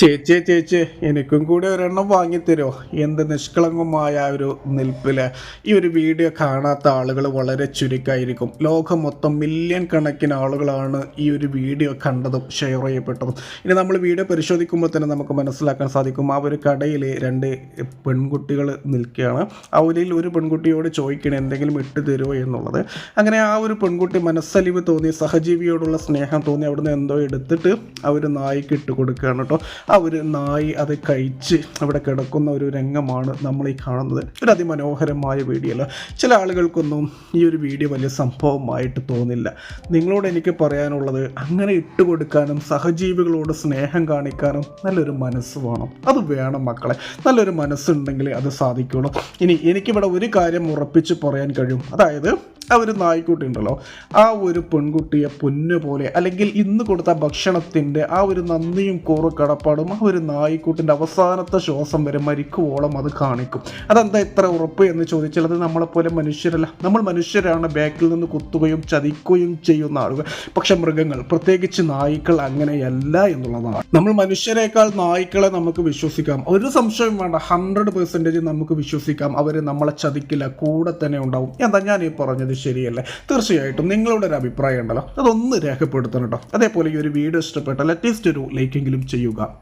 ചേച്ചി ചേച്ചി എനിക്കും കൂടെ ഒരെണ്ണം വാങ്ങിത്തരുമോ എന്ത് നിഷ്കളങ്കമായ ഒരു നിൽപ്പിൽ. ഈ ഒരു വീഡിയോ കാണാത്ത ആളുകൾ വളരെ ചുരുക്കമായിരിക്കും ലോകം മൊത്തം മില്യൺ കണക്കിന് ആളുകളാണ് ഈ ഒരു വീഡിയോ കണ്ടതും ഷെയർ ചെയ്യപ്പെട്ടതും. ഇനി നമ്മൾ വീഡിയോ പരിശോധിക്കുമ്പോൾ തന്നെ നമുക്ക് മനസ്സിലാക്കാൻ സാധിക്കും ആ ഒരു കടയിൽ രണ്ട് പെൺകുട്ടികൾ നിൽക്കുകയാണ്. അവരിൽ ഒരു പെൺകുട്ടിയോട് ചോദിക്കണേ എന്തെങ്കിലും ഇട്ട് തരുമോ എന്നുള്ളത്. അങ്ങനെ ആ ഒരു പെൺകുട്ടി മനസ്സലിവ് തോന്നി സഹജീവിയോടുള്ള സ്നേഹം തോന്നി അവിടുന്ന് എന്തോ എടുത്തിട്ട് അവർ നായിക്ക് ഇട്ട് കൊടുക്കുകയാണ് കേട്ടോ. ആ ഒരു നായി അത് കഴിച്ച് അവിടെ കിടക്കുന്ന ഒരു രംഗമാണ് നമ്മൾ ഈ കാണുന്നത്. ഒരു അതിമനോഹരമായ വീഡിയോ അല്ല? ചില ആളുകൾക്കൊന്നും ഈ ഒരു വീഡിയോ വലിയ സംഭവമായിട്ട് തോന്നില്ല. നിങ്ങളോട് എനിക്ക് പറയാനുള്ളത് അങ്ങനെ ഇട്ട് കൊടുക്കാനും സഹജീവികളോട് സ്നേഹം കാണിക്കാനും നല്ലൊരു മനസ്സ് വേണം. അത് വേണം മക്കളെ. നല്ലൊരു മനസ്സുണ്ടെങ്കിൽ അത് സാധിക്കുള്ളൂ. ഇനി എനിക്കിവിടെ ഒരു കാര്യം ഉറപ്പിച്ച് പറയാൻ കഴിയും. അതായത് ആ ഒരു നായ്ക്കുട്ടി ഉണ്ടല്ലോ. ആ ഒരു പെൺകുട്ടിയെ പൊന്നു പോലെ അല്ലെങ്കിൽ ഇന്ന് കൊടുത്ത ഭക്ഷണത്തിന്റെ ആ ഒരു നന്ദിയും കൂറു കടപ്പാടും ആ ഒരു നായിക്കൂട്ടിന്റെ അവസാനത്തെ ശ്വാസം വരെ മരിക്കുവോളം അത് കാണിക്കും. അതെന്താ ഇത്ര ഉറപ്പ് എന്ന് ചോദിച്ചാൽ അത് നമ്മളെപ്പോലെ മനുഷ്യരല്ല. നമ്മൾ മനുഷ്യരാണ് ബാക്കിൽ നിന്ന് കുത്തുകയും ചതിക്കുകയും ചെയ്യുന്ന ആളുകൾ. പക്ഷെ മൃഗങ്ങൾ പ്രത്യേകിച്ച് നായ്ക്കൾ അങ്ങനെയല്ല എന്നുള്ളതാണ്. നമ്മൾ മനുഷ്യരെക്കാൾ നായ്ക്കളെ നമുക്ക് വിശ്വസിക്കാം. ഒരു സംശയം വേണ്ട. ഹൺഡ്രഡ് പെർസെന്റേജ് നമുക്ക് വിശ്വസിക്കാം. അവർ നമ്മളെ ചതിക്കില്ല. കൂടെ തന്നെ ഉണ്ടാവും. എന്താ ഞാൻ ഈ പറഞ്ഞത് ശരിയല്ലേ? തീർച്ചയായിട്ടും നിങ്ങളുടെ ഒരു അഭിപ്രായം ഉണ്ടല്ലോ. അതൊന്ന് രേഖപ്പെടുത്തണം കേട്ടോ. അതേപോലെ ഈ ഒരു വീഡിയോ ഇഷ്ടപ്പെട്ടാൽ അറ്റ്ലീസ്റ്റ് ഒരു ലൈക്കെങ്കിലും ചെയ്യുക.